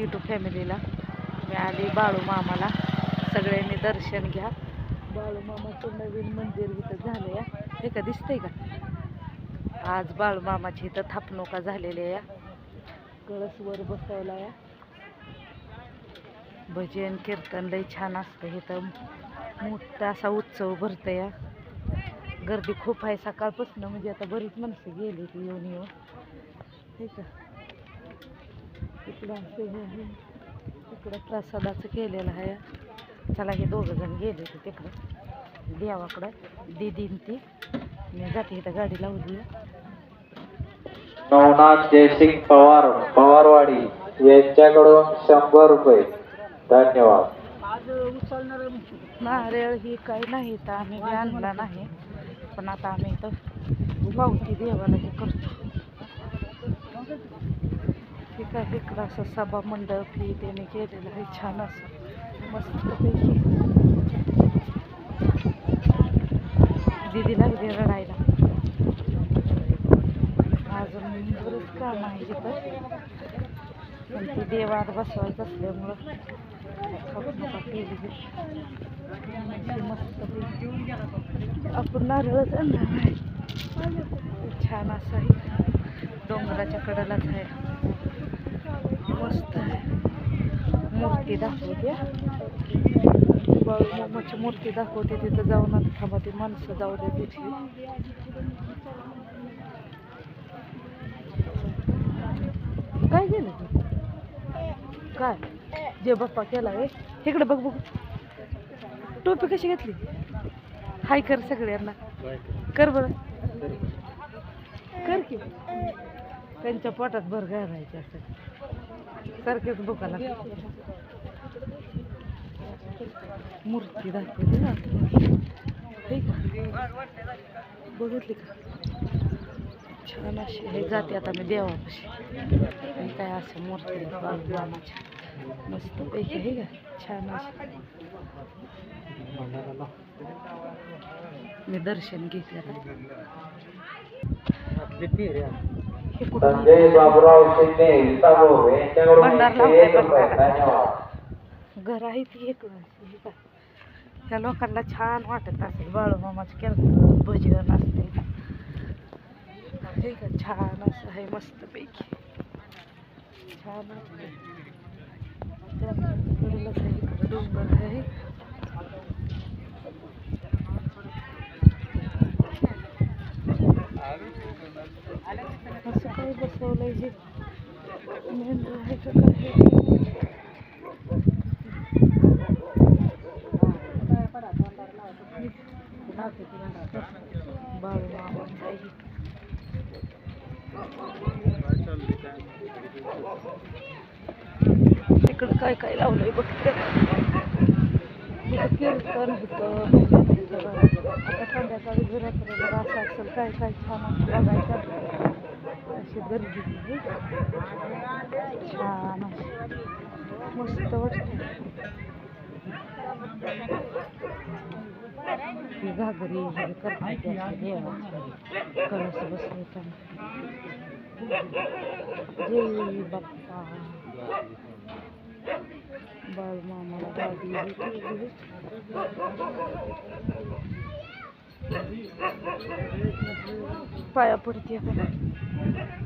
YouTube फॅमिलीला. मी आली बाळू मामाला. सगळ्यांनी दर्शन घ्या. बाळू मामाचं नवीन मंदिर इथं झालं या हे का दिसतंय का? आज बाळू मामाची इथं थापणुका झालेल्या या कळसवर बसवला या भजन कीर्तन लई छान असतं इथं. मोठा असा उत्सव भरतं या गर्दी खूप आहे. सकाळपासून म्हणजे आता बरीच माणसं गेली ती येऊन येऊन ठीक आहे इकडं प्रसादाचं केलेलं आहे. चला हे दोघं जण गेले ते तिकडं. देवाकडं. दिदीन ती. मी जाते इथं गाडी लावली. नवनाथ जयसिंग पवार पवारवाडी. यांच्याकडून शंभर रुपये. धन्यवाद. नारळ ही काही नाही तर आम्ही आणला नाही. पण आता आम्ही इथं पावती देवाला हे करतो. ठीक आहे. इकडं असं सभा मंडळ फी त्याने केलेलं आहे. छान असं. मस्तपैकी दिदी लागली रडायला. अजून बरंच काम आहे तिथं पण ती देवात बसवायचं असल्यामुळं मस्त आपण नारळच आणणार आहे. छान असं आहे. डोंगराच्या कडेलाच आहे मस्त आहे मूर्ती दाखवते. बाळूमामाची मूर्ती दाखवते तिथं जाऊन आता थांबा ती माणसं जाऊ दे तिथे काय गेलं काय? जे बाप्पा केला रे तिकडे बघ बघ. टोपी कशी घेतली? हाय कर सगळ्यांना. कर बरं. कर की. त्यांच्या पोटात भर घालायचे असं सारखेच बोकाला मूर्ती दाखवली ना. बघितली का? छान अशी हे जाते आता मी देवापाशी. आणि काय असं मूर्ती मस्त पैकी हे का? छान अशी. मी दर्शन घेतलं आता. कुठं? संजय बाबुराव शिंदे विसागो यांच्याकडून घर आहे ती एक हे का? ह्या लोकांना छान वाटत असेल. बाळूमामाचं केलं भजन असते. हे का? छान असं आहे मस्तपैकी. छान वाटतं आहे डोंगर आहे. असं काय बसवलंय जे मेंदू आहे का काय बाळूमामाचं आहे तिकडं काय काय लावलंय बघते इथं कीर्तन होतं. आता संध्याकाळी घरात असं असेल काय काय छान असं बघायचं. अशी गर्दी आहे. छान अशी. मस्त वाटतं ही घागरी हे करतात ते अशी देवाची कळस बसवायचा जय बाप्पा बाळ मामाला गादी पाया पडते आता